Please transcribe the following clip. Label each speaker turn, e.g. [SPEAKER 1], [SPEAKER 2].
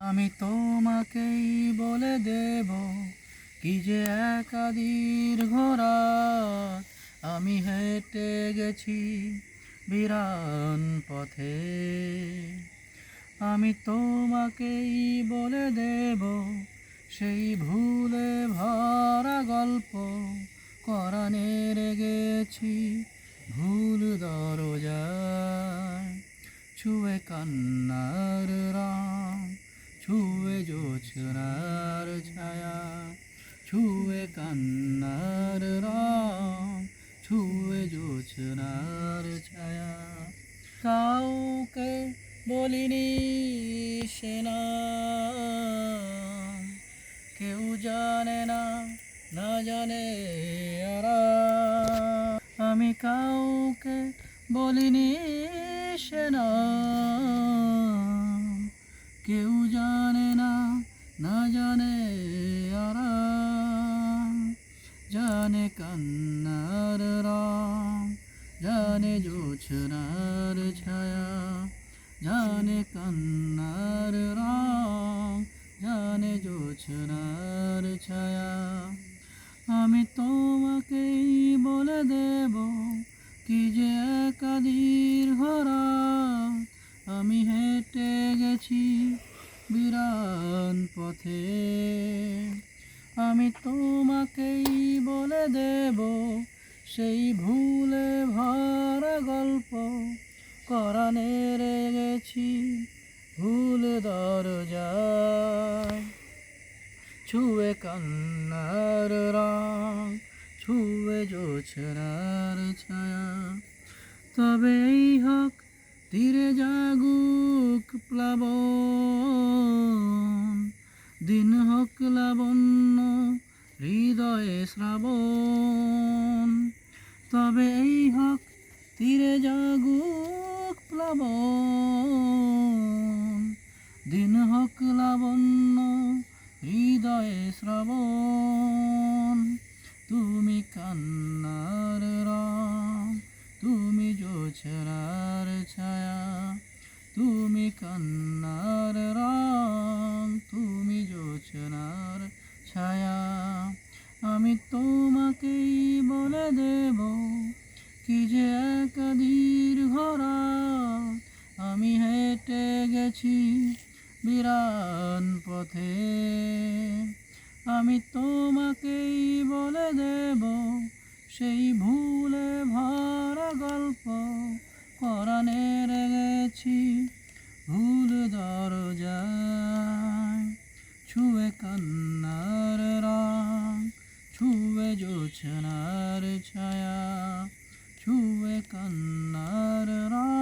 [SPEAKER 1] আমি তোমাকেই বলে দেব কি যে একা দীর্ঘ আমি হেঁটে গেছি বিরান পথে। আমি তোমাকেই বলে দেব সেই ভুলে ভরা গল্প। করানে রেগেছি ভুল দরজা ছুঁয়ে কান্নার জোছনার ছায়া, ছুঁয়ে কান্নার ছুঁয়ে জোছনার ছায়া। কাউকে বলিনি সেনা কেউ জানে না না জানে আমি কাউকে বলিনি সেনা কেউ জানে না জানে আরাম, জানে কান্নার রাম, জানে জোছনার ছায়া, জানে কান্নার রাম, জানে জোছনার ছায়া। আমি তোমাকেই আমি তোমাকেই বলে দেব সেই ভুলে ভরা গল্প। করানে রেগেছি ভুল দরজায়। ছুঁয়ে কান্নার রং, ছুঁয়ে জোছরার ছায়া। তবে এই হোক, তীরে জাগুক প্লাবন। দিন হোক লাবণ্য, হৃদয়ে শ্রাবণ। তবে এই হোক তীরে জাগুক প্লাবন। দিন হোক লাবণ্য, হৃদয়ে শ্রাবণ। তুমি কান্নার রং, তুমি জোছনার ছায়া, তুমি কান্নার আমি তোমাকেই বলে দেব কি যে একাদির ঘরা আমি হেঁটে গেছি বিরান পথে। আমি তোমাকেই বলে দেব সেই ভুলে ভরা গল্প করানে রেগেছি ভুল দরজায় ছুঁয়ে ছুঁয়ে জোছনার ছায়া ছুঁয়ে কান্নার রং